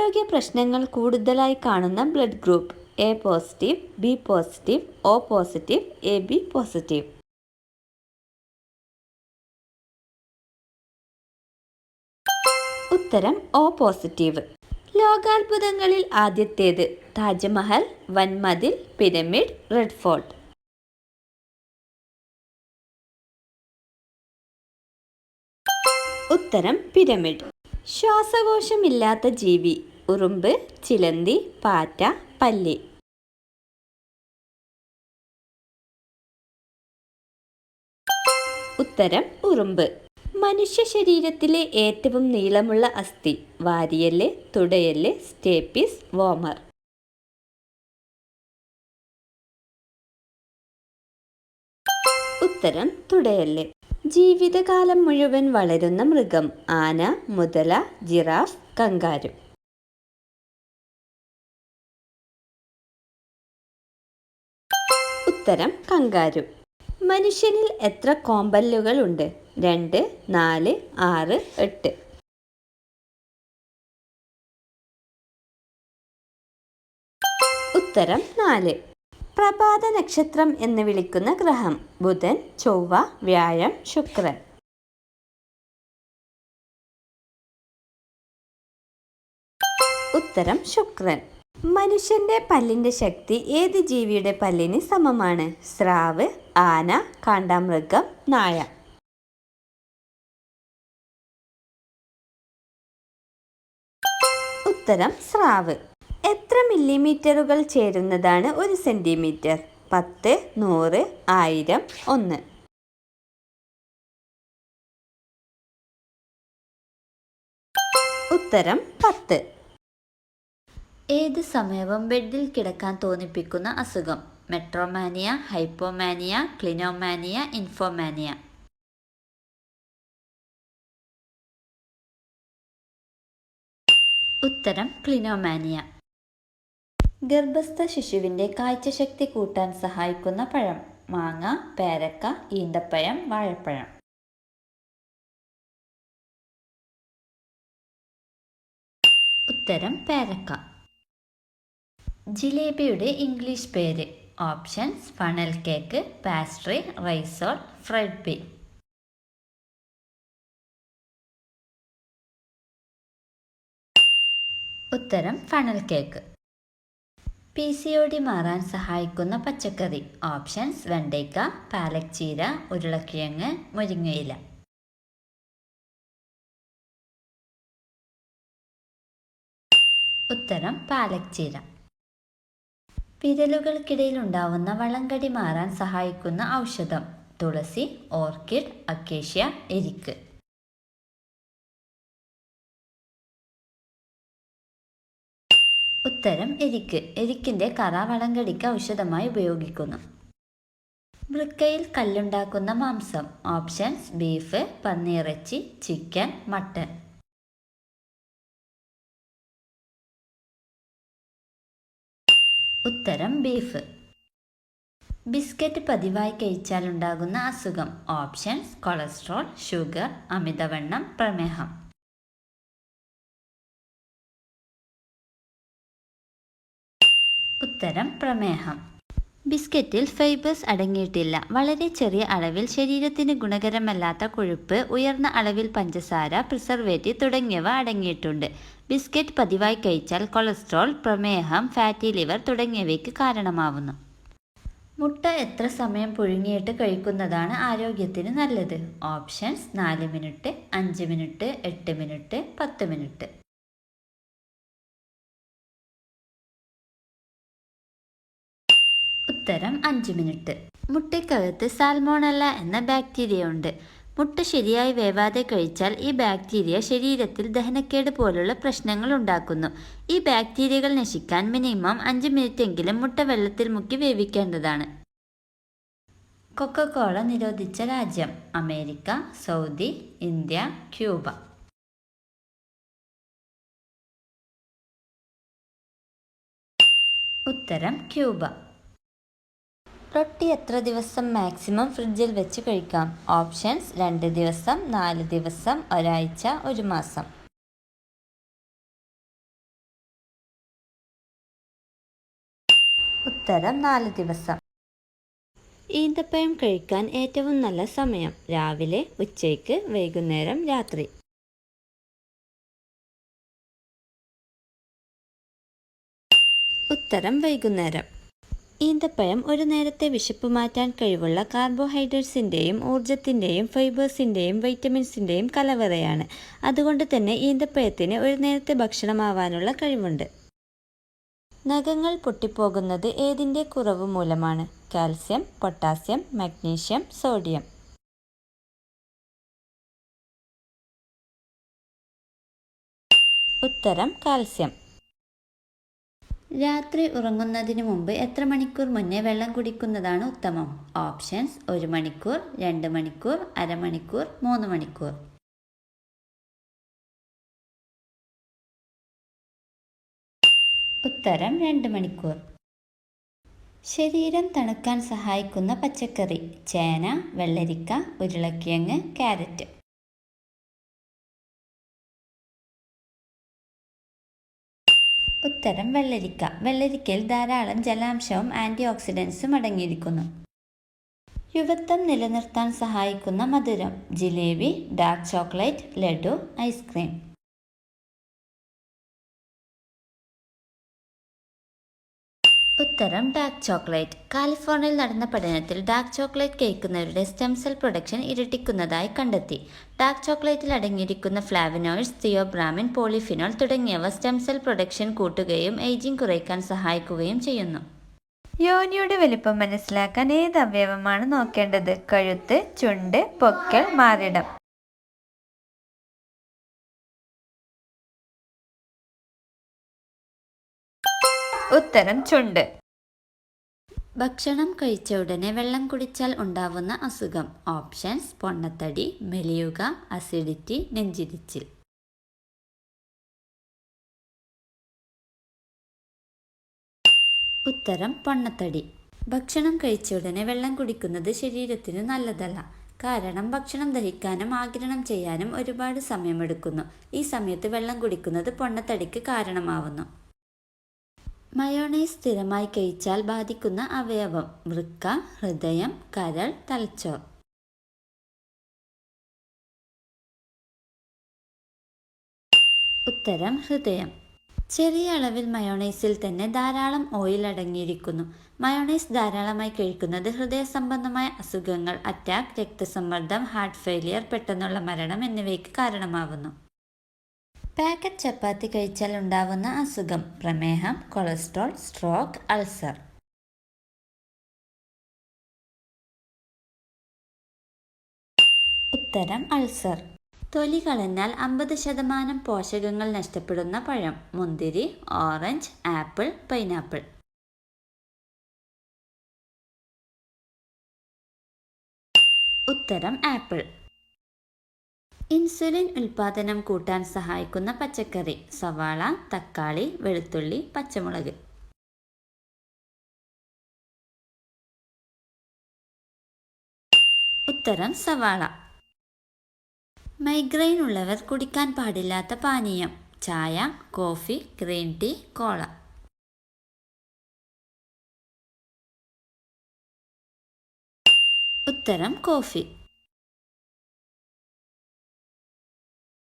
ആരോഗ്യ പ്രശ്നങ്ങൾ കൂടുതലായി കാണുന്ന blood group. A positive B positive O positive A B positive. ഉത്തരം ഒ പോസിറ്റീവ്. ലോകാത്ഭുതങ്ങളിൽ ആദ്യത്തേത് താജ്മഹൽ വൻമതിൽ പിരമിഡ് റെഡ് ഫോർട്ട്. ഉത്തരം പിരമിഡ്. ശ്വാസകോശമില്ലാത്ത ജീവി. ഉറുമ്പ് ചിലന്തി പാറ്റ പല്ലി. ഉത്തരം ഉറുമ്പ്. മനുഷ്യ ശരീരത്തിലെ ഏറ്റവും നീളമുള്ള അസ്ഥി വാരിയൽ തുടയൽ സ്റ്റേപ്പിസ് വോമർ. ഉത്തരം തുടയൽ ജീവിതകാലം മുഴുവൻ വളരുന്ന മൃഗം ആന മുതല ജിറാഫ് കങ്കാരു. ഉത്തരം കങ്കാരു. മനുഷ്യനിൽ എത്ര കോമ്പല്ലുകൾ ഉണ്ട് രണ്ട് നാല് ആറ് എട്ട്. ഉത്തരം നാല്. പ്രഭാത നക്ഷത്രം എന്ന് വിളിക്കുന്ന ഗ്രഹം. ബുധൻ ചൊവ്വ വ്യാഴം ശുക്രൻ. ഉത്തരം ശുക്രൻ. മനുഷ്യന്റെ പല്ലിന്റെ ശക്തി ഏത് ജീവിയുടെ പല്ലിന് സമമാണ്? സ്രാവ് ആന കാണ്ടാമൃഗം നായ. ഉത്തരം സ്രാവ്. എത്ര മില്ലിമീറ്ററുകൾ ചേരുന്നതാണ് ഒരു സെന്റിമീറ്റർ? പത്ത് നൂറ് ആയിരം ഒന്ന്. ഉത്തരം പത്ത്. ഏത് സമയവും ബെഡിൽ കിടക്കാൻ തോന്നിപ്പിക്കുന്ന അസുഖം? Metromania hypomania clinomania infomania. ഉത്തരം ക്ലിനോമാനിയ. ഗർഭസ്ഥ ശിശുവിന്റെ കാഴ്ചശക്തി കൂട്ടാൻ സഹായിക്കുന്ന പഴം. മാങ്ങ പേരക്ക ഈന്തപ്പഴം വാഴപ്പഴം. ഉത്തരം പേരക്ക. ജിലേബിയുടെ ഇംഗ്ലീഷ് പേര്. Options funnel cake pastry rissole fried B ഉത്തരം funnel cake. P C O D മാറാൻ സഹായിക്കുന്ന പച്ചക്കറി. ഓപ്ഷൻസ് വെണ്ടയ്ക്ക പാലക് ചീര ഉരുളക്കിഴങ്ങ് മുരിങ്ങയില. ഉത്തരം പാലക് ചീര. വിരലുകൾക്കിടയിൽ ഉണ്ടാവുന്ന വളങ്കടി മാറാൻ സഹായിക്കുന്ന ഔഷധം. തുളസി ഓർക്കിഡ് അക്കേഷ്യ എരിക്ക്. ഉത്തരം എരിക്ക്. എരിക്കിന്റെ കറ വളങ്കടിക്ക് ഔഷധമായി ഉപയോഗിക്കുന്നു. വൃക്കയിൽ കല്ലുണ്ടാക്കുന്ന മാംസം. ഓപ്ഷൻസ് ബീഫ് പന്നിയിറച്ചി ചിക്കൻ മട്ടൻ ഉത്തരം ബീഫ്. ബിസ്ക്കറ്റ് പതിവായി കഴിച്ചാൽ ഉണ്ടാകുന്ന അസുഖം. ഓപ്ഷൻസ് കൊളസ്ട്രോൾ ഷുഗർ അമിതവണ്ണം പ്രമേഹം. ഉത്തരം പ്രമേഹം. ബിസ്ക്കറ്റിൽ ഫൈബേഴ്സ് അടങ്ങിയിട്ടില്ല. വളരെ ചെറിയ അളവിൽ ശരീരത്തിന് ഗുണകരമല്ലാത്ത കൊഴുപ്പ് ഉയർന്ന അളവിൽ പഞ്ചസാര പ്രിസർവേറ്റീവ് തുടങ്ങിയവ അടങ്ങിയിട്ടുണ്ട്. ബിസ്ക്കറ്റ് പതിവായി കഴിച്ചാൽ കൊളസ്ട്രോൾ പ്രമേഹം ഫാറ്റി ലിവർ തുടങ്ങിയവയ്ക്ക് കാരണമാവുന്നു. മുട്ട എത്ര സമയം പുഴുങ്ങിയിട്ട് കഴിക്കുന്നതാണ് ആരോഗ്യത്തിന് നല്ലത്? ഓപ്ഷൻസ് നാല് മിനിറ്റ് അഞ്ച് മിനിറ്റ് എട്ട് മിനിറ്റ് പത്ത് മിനിറ്റ്. ഉത്തരം അഞ്ച് മിനിറ്റ്. മുട്ടയ്ക്കകത്ത് സാൽമോണല്ല എന്ന ബാക്ടീരിയ ഉണ്ട് മുട്ട ശരിയായി വേവാതെ കഴിച്ചാൽ ഈ ബാക്ടീരിയ ശരീരത്തിൽ ദഹനക്കേട് പോലുള്ള പ്രശ്നങ്ങൾ ഉണ്ടാക്കുന്നു. ഈ ബാക്ടീരിയകൾ നശിക്കാൻ മിനിമം അഞ്ച് മിനിറ്റെങ്കിലും മുട്ട വെള്ളത്തിൽ മുക്കി വേവിക്കേണ്ടതാണ്. കൊക്കക്കോള നിരോധിച്ച രാജ്യം അമേരിക്ക സൗദി ഇന്ത്യ ക്യൂബ. ഉത്തരം ക്യൂബ. റൊട്ടി എത്ര ദിവസം മാക്സിമം ഫ്രിഡ്ജിൽ വെച്ച് കഴിക്കാം? ഓപ്ഷൻസ് രണ്ട് ദിവസം നാല് ദിവസം ഒരാഴ്ച ഒരു മാസം. ഉത്തരം നാല് ദിവസം. ഈന്തപ്പഴം കഴിക്കാൻ ഏറ്റവും നല്ല സമയം രാവിലെ ഉച്ചയ്ക്ക് വൈകുന്നേരം രാത്രി. ഉത്തരം വൈകുന്നേരം. ഈന്തപ്പഴം ഒരു നേരത്തെ വിശപ്പ് മാറ്റാൻ കഴിവുള്ള കാർബോഹൈഡ്രേറ്റ്സിന്റെയും ഊർജത്തിന്റെയും ഫൈബേഴ്സിന്റെയും വൈറ്റമിൻസിന്റെയും കലവറയാണ്. അതുകൊണ്ട് തന്നെ ഈന്തപ്പഴത്തിന് ഒരു നേരത്തെ ഭക്ഷണമാവാനുള്ള കഴിവുണ്ട്. നഖങ്ങൾ പൊട്ടിപ്പോകുന്നത് ഏതിന്റെ കുറവ് മൂലമാണ്? Calcium potassium magnesium sodium. ഉത്തരം കാൽസ്യം. രാത്രി ഉറങ്ങുന്നതിന് മുമ്പ് എത്ര മണിക്കൂർ മുന്നേ വെള്ളം കുടിക്കുന്നതാണ് ഉത്തമം? ഓപ്ഷൻസ് ഒരു മണിക്കൂർ രണ്ട് മണിക്കൂർ അരമണിക്കൂർ മൂന്ന് മണിക്കൂർ. ഉത്തരം രണ്ട് മണിക്കൂർ. ശരീരം തണുക്കാൻ സഹായിക്കുന്ന പച്ചക്കറി. ചേന വെള്ളരിക്ക ഉരുളക്കിഴങ്ങ് ക്യാരറ്റ്. ഉത്തരം വെള്ളരിക്ക. വെള്ളരിക്കയിൽ ധാരാളം ജലാംശവും ആന്റി ഓക്സിഡൻസും അടങ്ങിയിരിക്കുന്നു. യുവത്വം നിലനിർത്താൻ സഹായിക്കുന്ന മധുരം jalebi dark chocolate laddu ice cream. ഉത്തരം ഡാർക്ക് ചോക്ലേറ്റ് കാലിഫോർണിയയിൽ നടന്ന പഠനത്തിൽ ഡാർക്ക് ചോക്ലേറ്റ് കേൾക്കുന്നവരുടെ സ്റ്റെം സെൽ പ്രൊഡക്ഷൻ ഇരട്ടിക്കുന്നതായി കണ്ടെത്തി. ഡാർക്ക് ചോക്ലേറ്റിൽ അടങ്ങിയിരിക്കുന്ന ഫ്ലാവിനോയിഡ്സ് തിയോബ്രാമിൻ പോളിഫിനോൾ തുടങ്ങിയവ സ്റ്റെം സെൽ പ്രൊഡക്ഷൻ കൂട്ടുകയും ഏജിംഗ് കുറയ്ക്കാൻ സഹായിക്കുകയും ചെയ്യുന്നു. യോനിയുടെ വലിപ്പം മനസ്സിലാക്കാൻ ഏത് അവയവമാണ് നോക്കേണ്ടത്? കഴുത്ത് ചുണ്ട് പൊക്കൽ മാറിടം. ഉത്തരം ചുണ്ട്. ഭക്ഷണം കഴിച്ച ഉടനെ വെള്ളം കുടിച്ചാൽ ഉണ്ടാവുന്ന അസുഖം. ഓപ്ഷൻസ് പൊണ്ണത്തടി മെലിയുക അസിഡിറ്റി നെഞ്ചിരിച്ചിൽ ഉത്തരം പൊണ്ണത്തടി. ഭക്ഷണം കഴിച്ച ഉടനെ വെള്ളം കുടിക്കുന്നത് ശരീരത്തിന് നല്ലതല്ല. കാരണം ഭക്ഷണം ദഹിക്കാനും ആഗിരണം ചെയ്യാനും ഒരുപാട് സമയമെടുക്കുന്നു. ഈ സമയത്ത് വെള്ളം കുടിക്കുന്നത് പൊണ്ണത്തടിക്ക് കാരണമാവുന്നു. മയോണൈസ് സ്ഥിരമായി കഴിച്ചാൽ ബാധിക്കുന്ന അവയവം വൃക്ക ഹൃദയം കരൾ തലച്ചോർ. ഉത്തരം ഹൃദയം. ചെറിയ അളവിൽ മയോണൈസിൽ തന്നെ ധാരാളം ഓയിൽ അടങ്ങിയിരിക്കുന്നു. മയോണൈസ് ധാരാളമായി കഴിക്കുന്നത് ഹൃദയ സംബന്ധമായ അസുഖങ്ങൾ അറ്റാക്ക് രക്തസമ്മർദ്ദം ഹാർട്ട് ഫെയിലിയർ പെട്ടെന്നുള്ള മരണം എന്നിവയ്ക്ക് കാരണമാവുന്നു. പാക്കറ്റ് ചപ്പാത്തി കഴിച്ചാൽ ഉണ്ടാവുന്ന അസുഖം പ്രമേഹം കൊളസ്ട്രോൾ സ്ട്രോക്ക് അൾസർ. ഉത്തരം അൾസർ. തൊലി കളഞ്ഞാൽ അമ്പത് ശതമാനം പോഷകങ്ങൾ നഷ്ടപ്പെടുന്ന പഴം. മുന്തിരി ഓറഞ്ച് ആപ്പിൾ പൈനാപ്പിൾ. ഉത്തരം ആപ്പിൾ. ഇൻസുലിൻ ഉൽപാദനം കൂട്ടാൻ സഹായിക്കുന്ന പച്ചക്കറി സവാള തക്കാളി വെളുത്തുള്ളി പച്ചമുളക്. ഉത്തരം സവാള. മൈഗ്രെയിൻ ഉള്ളവർ കുടിക്കാൻ പാടില്ലാത്ത പാനീയം ചായ കോഫി ഗ്രീൻ ടീ കോള. ഉത്തരം കോഫി.